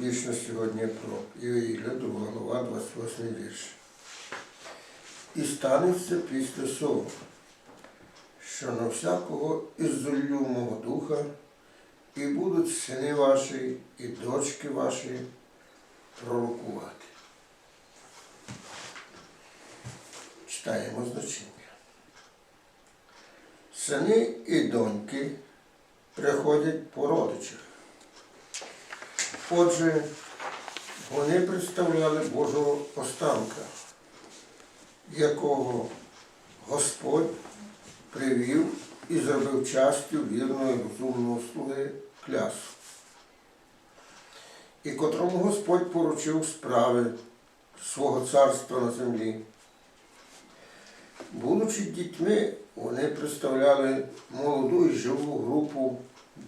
Вічно сьогодні про Євангелія, друга глава, 28 вірш. І станеться після цього, що на всякого ізолю мого духа, і будуть сини ваші, і дочки ваші пророкувати. Читаємо значення. Сини і доньки приходять по родичах. Отже, вони представляли Божого останка, якого Господь привів і зробив частю вірного і розумного слуги клясу, і котрому Господь поручив справи свого царства на землі. Будучи дітьми, вони представляли молоду і живу групу,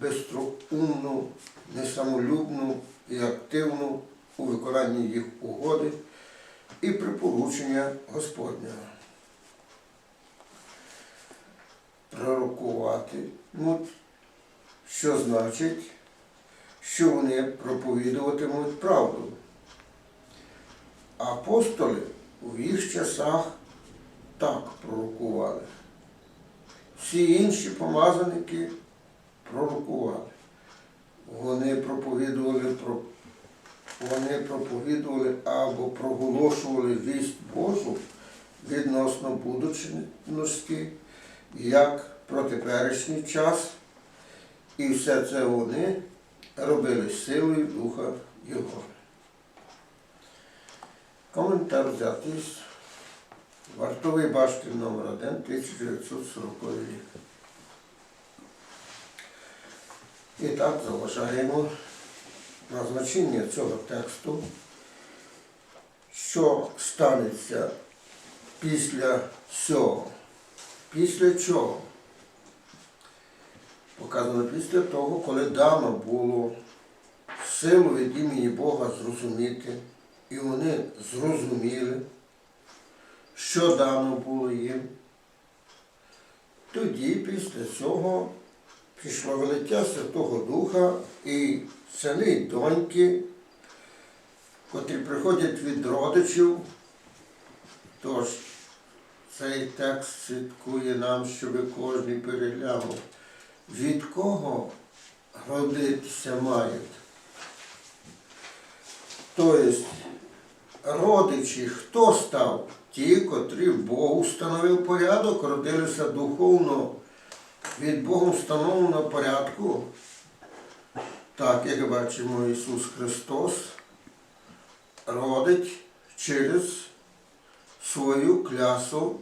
безстроумну, несамолюбну і активну у виконанні їх угоди і припоручення Господнього. Пророкувати, що значить, що вони проповідуватимуть правду. Апостоли у їх часах так пророкували. Всі інші помазаники пророкували. Вони проповідували про вони проповідували або проголошували вість Божу відносно будучності, як про теперішній час, і все це вони робили силою Духа Його. Коментар взятий з Вартовий башти номер 1 1940 рік. І так залишаємо на значення цього тексту, що станеться після цього. Після чого? Показано після того, коли дано було силу від імені Бога зрозуміти, і вони зрозуміли, що дано було їм. Тоді після цього пішло велиття Святого Духа і сини доньки, котрі приходять від родичів. Тож цей текст свідкує нам, щоб кожен переглянув, від кого родитися мають. Тобто родичі, хто став? Ті, котрі Бог встановив порядок, родилися духовно від Богом встановленого порядку, так як бачимо Ісус Христос, родить через свою клясу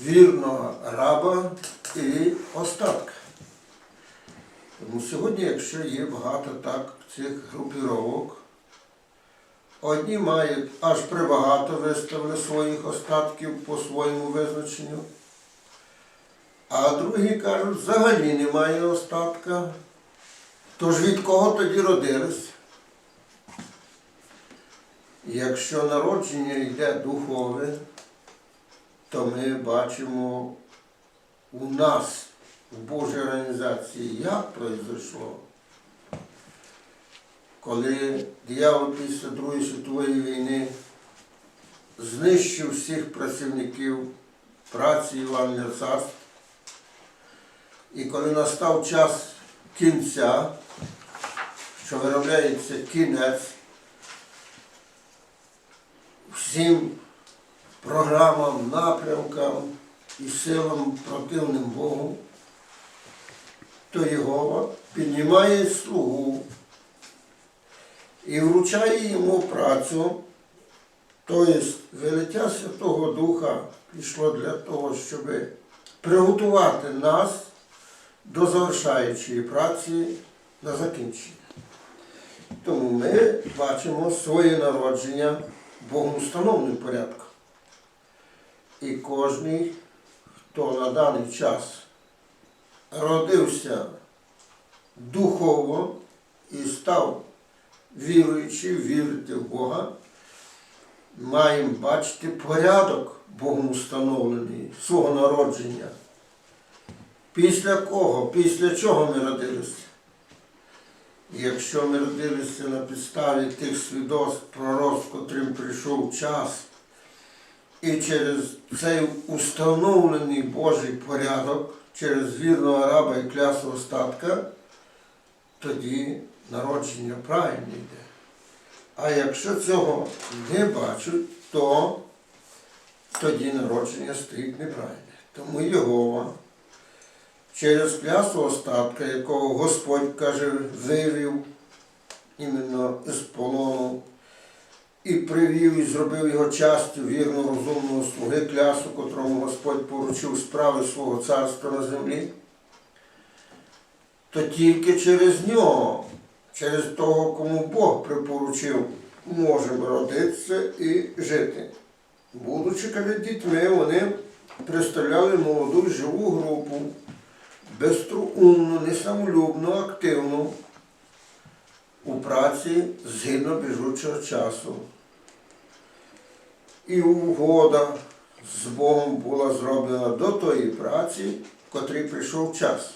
вірного раба і остатка. Тому сьогодні, якщо є багато так цих групіровок, Одні мають аж прибагато виставили своїх остатків по своєму визначенню, а другі кажуть, взагалі немає остатка. Тож від кого тоді родились? Якщо народження йде духове, то ми бачимо у нас, в Божій організації, як пройшло коли диявол після Другої світової війни знищив всіх працівників праці Івана Царства, і коли настав час кінця, що виробляється кінець всім програмам, напрямкам і силам противним Богу, то його піднімає слугу і вручає йому працю, тобто велиття Святого Духа пішло для того, щоб приготувати нас до завершаючої праці на закінчення. Тому ми бачимо своє народження Богом встановленим порядком. І кожен, хто на даний час родився духово і став віруючи, вірити в Бога, маємо бачити порядок Богом установлений свого народження. Після кого? Після чого ми родилися? Якщо ми родилися на підставі тих свідоцтв пророцтв, котрим прийшов час, і через цей установлений Божий порядок, через вірного раба і клясу остатка, тоді народження правильно йде. А якщо цього не бачать, то тоді народження стоїть неправильне. Тому Єгова через клясу остатка, якого Господь каже, вивів іменно із полону і привів і зробив його частю вірно розумного слуги клясу, котрому Господь поручив справи свого царства на землі, то тільки через нього, через того, кому Бог припоручив, можемо родитися і жити. Будучи дітьми, вони представляли молоду живу групу, безстроумну, несамолюбну, активну у праці згідно біжучого часу. І угода з Богом була зроблена до тої праці, в котрій прийшов час,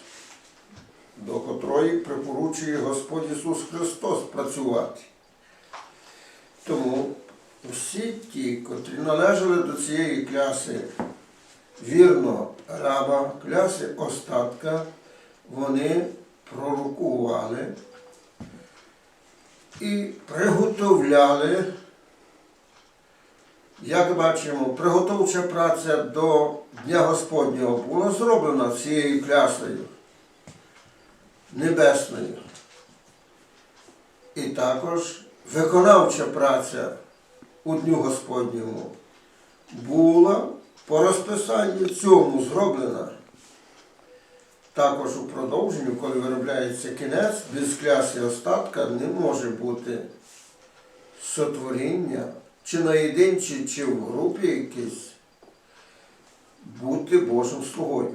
до котрої припоручує Господь Ісус Христос працювати. Тому всі ті, котрі належали до цієї кляси вірного раба, кляси остатка, вони пророкували і приготовляли, як бачимо, приготовча праця до Дня Господнього була зроблена цією клясою небесною. І також виконавча праця у Дню Господньому була по розписанню цьому зроблена. Також у продовженню, коли виробляється кінець, без кляси остатка не може бути сотворіння, чи наєдинчі, чи в групі якійсь, бути Божим слугою.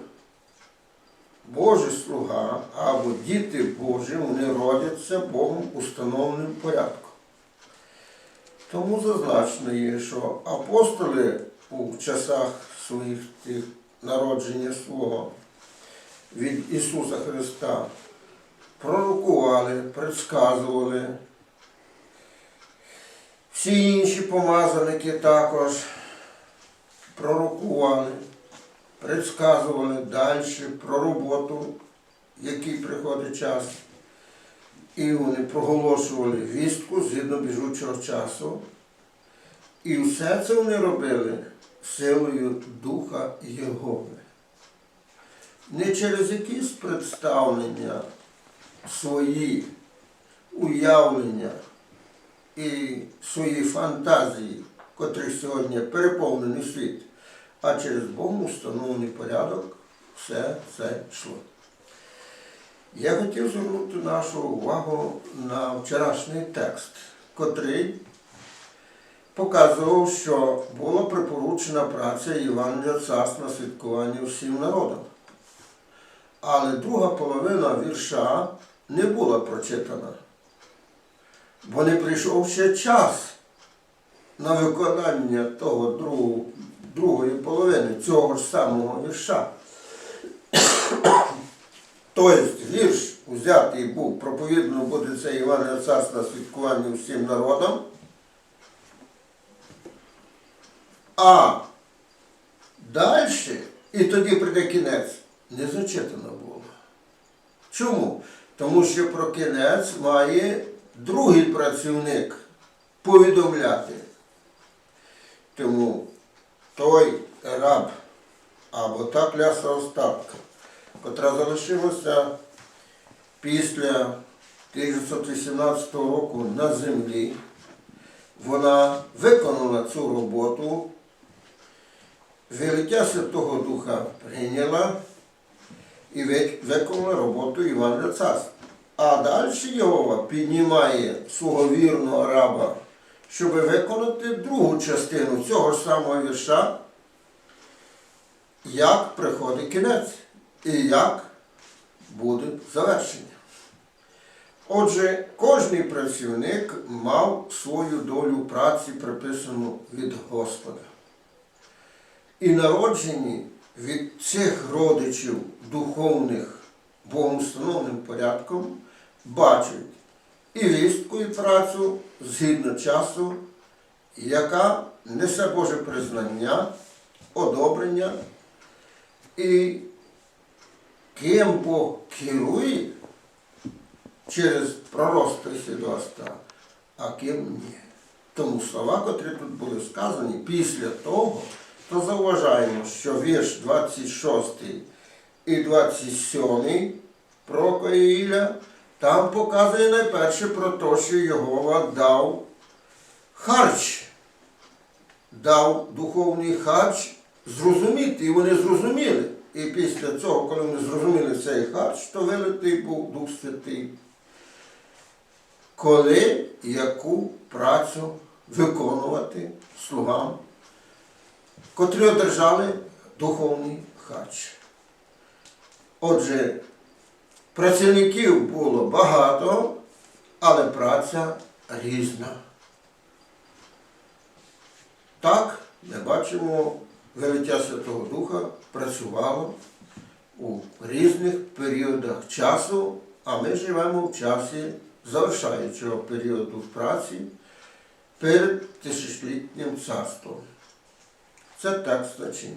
Божий слуга або діти Божі, вони родяться Богом установленим порядком. Тому зазначено є, що апостоли у часах своїх тих народження свого від Ісуса Христа пророкували, предсказували. Всі інші помазаники також пророкували, предсказували далі про роботу, який приходить час. І вони проголошували вістку згідно біжучого часу. І все це вони робили силою Духа Єгови. Не через якісь представлення свої уявлення і свої фантазії, котрі сьогодні переповнений світ, а через Богом установлений порядок все це йшло. Я хотів звернути нашу увагу на вчорашній текст, котрий показував, що була припоручена праця Євангелія царства на святкування всім народам. Але друга половина вірша не була прочитана, бо не прийшов ще час на виконання того другого, другої половини цього ж самого вірша. Тобто вірш взятий був, проповідано буде це Івана Царства святкування всім народам. А далі, і тоді прийде кінець, не зачитано було. Чому? Тому що про кінець має другий працівник повідомляти. Тому той раб або та кляса остатка, котра залишилася після 1918 року на землі, вона виконала цю роботу, вилиття Святого Духа прийняла і ви- виконала роботу Івана Царства. А далі Єгова піднімає свого вірного раба, щоб виконати другу частину цього ж самого вірша, як приходить кінець і як буде завершення. Отже, кожний працівник мав свою долю праці, приписану від Господа. І народжені від цих родичів духовних Богом встановленим порядком бачать, і вістку, і працю згідно часу, яка несе Боже признання, одобрення і ким Бог керує через пророцтво свідоцтва, а ким ні. Тому слова, котрі тут були сказані після того, то зауважаємо, що вірш 26 і 27 про Ілля, там показує найперше про те, що Йогова дав харч, дав духовний харч зрозуміти, і вони зрозуміли. І після цього, коли вони зрозуміли цей харч, то вилитий був Дух Святий. Коли яку працю виконувати слугам, котрі одержали духовний харч. Отже, працівників було багато, але праця різна. Так, ми бачимо, велиття Святого Духа працювало у різних періодах часу, а ми живемо в часі завершаючого періоду праці перед тисячолітнім царством. Це так значення.